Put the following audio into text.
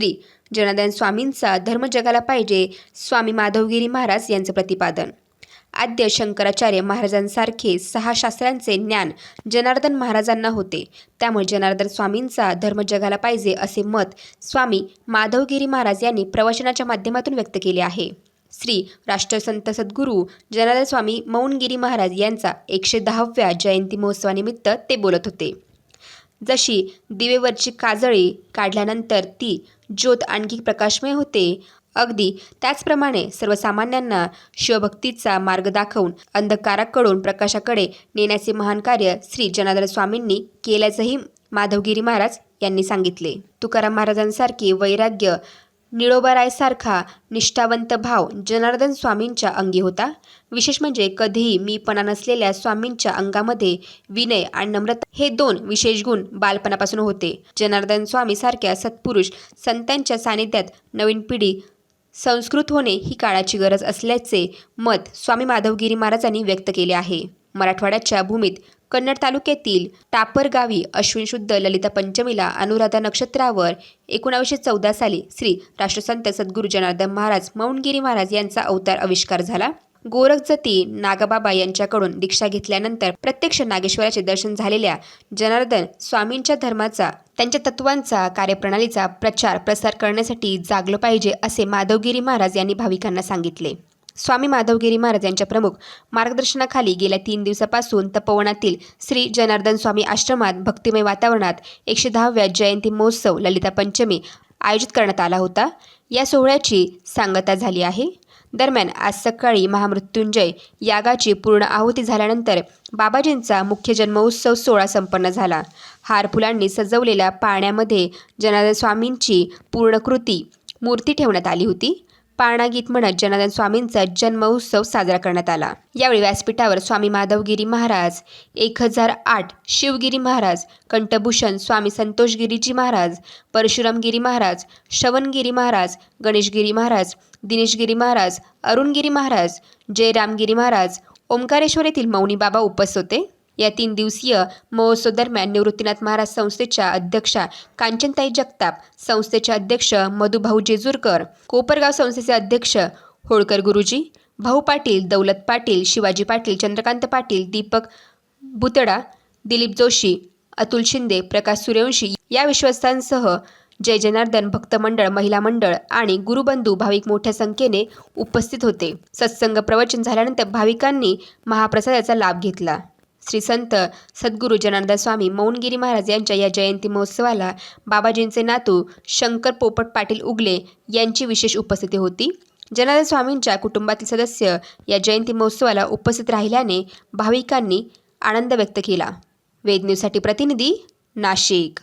श्री जनार्दन स्वामींचा धर्म जगाला पाहिजे स्वामी माधवगिरी महाराज यांचं प्रतिपादन. आद्य शंकराचार्य महाराजांसारखे सहा शास्त्रांचे ज्ञान जनार्दन महाराजांना होते. त्यामुळे जनार्दन स्वामींचा धर्म जगाला पाहिजे असे मत स्वामी माधवगिरी महाराज यांनी प्रवचनाच्या माध्यमातून व्यक्त केले आहे. श्री राष्ट्रसंत सद्गुरू जनार्दन स्वामी मौनगिरी महाराज यांचा एकशे दहाव्या जयंती महोत्सवानिमित्त ते बोलत होते. जशी दिवेवरची काजळी काढल्यानंतर ती ज्योत आणखी प्रकाशमय होते. अगदी त्याचप्रमाणे सर्वसामान्यांना शिवभक्तीचा मार्ग दाखवून अंधकाराकडून प्रकाशाकडे नेण्याचे महान कार्य श्री जनार्दन स्वामींनी केल्याचंही माधवगिरी महाराज यांनी सांगितले. तुकाराम महाराजांसारखे वैराग्य निळोबारायसारखा निष्ठावंत भाव जनार्दन स्वामींच्या अंगी होता. विशेष म्हणजे कधीही मीपणा नसलेल्या स्वामींच्या अंगामध्ये विनय आणि नम्रता हे दोन विशेष गुण बालपणापासून होते. जनार्दन स्वामी सारख्या सत्पुरुष संतांच्या सानिध्यात नवीन पिढी संस्कृत होणे ही काळाची गरज असल्याचे मत स्वामी माधवगिरी महाराजांनी व्यक्त केले आहे. मराठवाड्याच्या भूमीत कन्नड तालुक्यातील टापर गावी अश्विन शुद्ध ललिता पंचमीला अनुराधा नक्षत्रावर एकोणावीसशे चौदा साली श्री राष्ट्रसंत सद्गुरू जनार्दन महाराज मौनगिरी महाराज यांचा अवतार आविष्कार झाला. गोरखजती नागाबाबा यांच्याकडून दीक्षा घेतल्यानंतर प्रत्यक्ष नागेश्वराचे दर्शन झालेल्या जनार्दन स्वामींच्या धर्माचा त्यांच्या तत्वांचा कार्यप्रणालीचा प्रचार प्रसार करण्यासाठी जागलं पाहिजे असे माधवगिरी महाराज यांनी भाविकांना सांगितले. स्वामी माधवगिरी महाराज यांच्या प्रमुख मार्गदर्शनाखाली गेल्या तीन दिवसापासून तपोवनातील श्री जनार्दन स्वामी आश्रमात भक्तिमय वातावरणात एकशे दहाव्या जयंती महोत्सव ललिता पंचमी आयोजित करण्यात आला होता. या सोहळ्याची सांगता झाली आहे. दरम्यान आज सकाळी महामृत्युंजय यागाची पूर्ण आहुती झाल्यानंतर बाबाजींचा मुख्य जन्मोत्सव सोहळा संपन्न झाला. हार फुलांनी सजवलेल्या पाण्यामध्ये जनार्दन स्वामींची पूर्णकृती मूर्ती ठेवण्यात आली होती. पाळणा गीत म्हणत जनार्दन स्वामींचा जन्मोत्सव साजरा करण्यात आला. यावेळी व्यासपीठावर स्वामी माधवगिरी महाराज एक हजार आठ शिवगिरी महाराज कंठभूषण स्वामी संतोषगिरीजी महाराज परशुरामगिरी महाराज श्रवणगिरी महाराज गणेशगिरी महाराज दिनेशगिरी महाराज अरुणगिरी महाराज जयरामगिरी महाराज ओंकारेश्वर येथील मौनी बाबा उपस्थित होते. या तीन दिवसीय महोत्सव दरम्यान निवृत्तीनाथ महाराज संस्थेच्या अध्यक्षा कांचनताई जगताप संस्थेचे अध्यक्ष मधुभाऊ जेजूरकर कोपरगाव संस्थेचे अध्यक्ष होळकर गुरुजी भाऊ पाटील दौलत पाटील शिवाजी पाटील चंद्रकांत पाटील दीपक बुतडा दिलीप जोशी अतुल शिंदे प्रकाश सूर्यवंशी या विश्वस्तांसह जय जनार्दन भक्त मंडळ महिला मंडळ आणि गुरुबंधू भाविक मोठ्या संख्येने उपस्थित होते. सत्संग प्रवचन झाल्यानंतर भाविकांनी महाप्रसादाचा लाभ घेतला. श्री संत सद्गुरू जनार्दन स्वामी मौनगिरी महाराज यांच्या या जयंती महोत्सवाला बाबाजींचे नातू शंकर पोपट पाटील उगले यांची विशेष उपस्थिती होती. जनार्दन स्वामींच्या कुटुंबातील सदस्य या जयंती महोत्सवाला उपस्थित राहिल्याने भाविकांनी आनंद व्यक्त केला. वेद न्यूजसाठी प्रतिनिधी नाशिक.